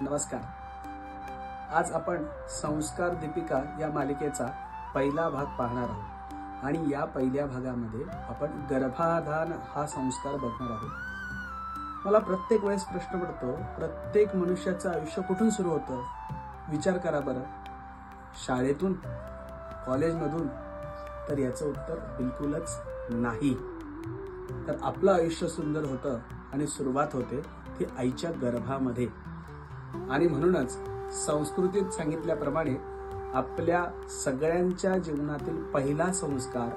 नमस्कार. आज आपण संस्कार दीपिका या मालिकेचा पहिला भाग पाहणार आहोत. आणि या पहिल्या भागामध्ये आपण गर्भाधान हा संस्कार बघणार आहोत. मला प्रत्येक वेळेस प्रश्न पडतो प्रत्येक मनुष्याचं आयुष्य कुठून सुरू होतं? विचार करा बरं. शाळेतून कॉलेजमधून? तर याचं उत्तर बिलकुलच नाही. तर आपलं आयुष्य सुंदर होतं आणि सुरुवात होते ती आईच्या गर्भामध्ये. आणि म्हणूनच संस्कृतीत सांगितल्याप्रमाणे आपल्या सगळ्यांच्या जीवनातील पहिला संस्कार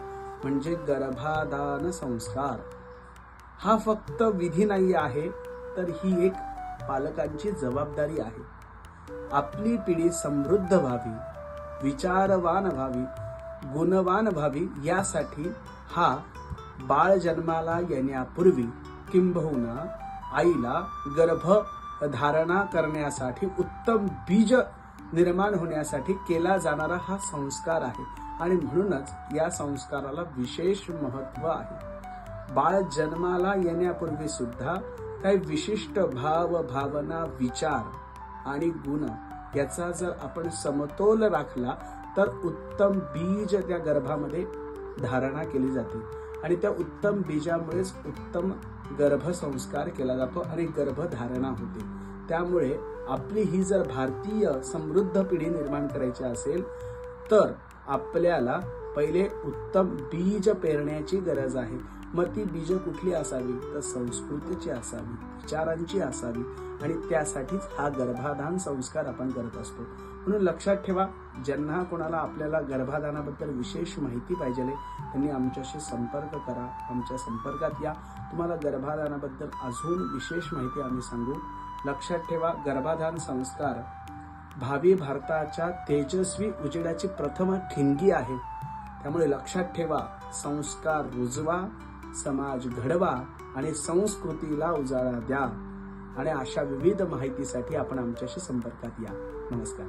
म्हणजे गर्भाधान संस्कार. हा फक्त विधी नाही आहे तर ही एक पालकांची जबाबदारी आहे. आपली पिढी समृद्ध व्हावी विचारवान व्हावी गुणवान व्हावी यासाठी हा बाळ जन्माला येण्यापूर्वी किंबहुना आईला गर्भ धारणा करण्यासाठी उत्तम बीज निर्माण होण्यासाठी केला जाणारा हा संस्कार आहे. आणि म्हणूनच या संस्काराला विशेष महत्त्व आहे. बाळ जन्माला येण्यापूर्वी सुद्धा काही विशिष्ट भाव भावना विचार आणि गुण याचा जर आपण समतोल राखला तर उत्तम बीज त्या गर्भामध्ये धारणा केली जाते. आणि त्या उत्तम बीजामुळेच उत्तम गर्भसंस्कार केला जातो आणि गर्भधारणा होते. त्यामुळे आपली ही जर भारतीय समृद्ध पिढी निर्माण करायची असेल तर आपल्याला पहिले उत्तम बीज पेरण्याची गरज आहे. मग ती बीज कुठली असावी? तर संस्कृतीची असावी विचारांची असावी. आणि त्यासाठीच हा गर्भाधान संस्कार आपण करत असतो. म्हणून लक्षात ठेवा ज्यांना कोणाला आपल्याला गर्भाधानाबद्दल विशेष माहिती पाहिजे त्यांनी आमच्याशी संपर्क करा. आमच्या संपर्कात या. तुम्हाला गर्भाधानाबद्दल अजून विशेष माहिती आम्ही सांगू. लक्षात ठेवा गर्भाधान संस्कार भावी भारताच्या तेजस्वी उजेडाची प्रथम ठिणगी आहे. त्यामुळे लक्षात ठेवा संस्कार रुजवा. समाज घडवा आणि संस्कृतीला उजाळा द्या. आणि अशा विविध माहितीसाठी आपण आमच्याशी संपर्कात या. नमस्कार.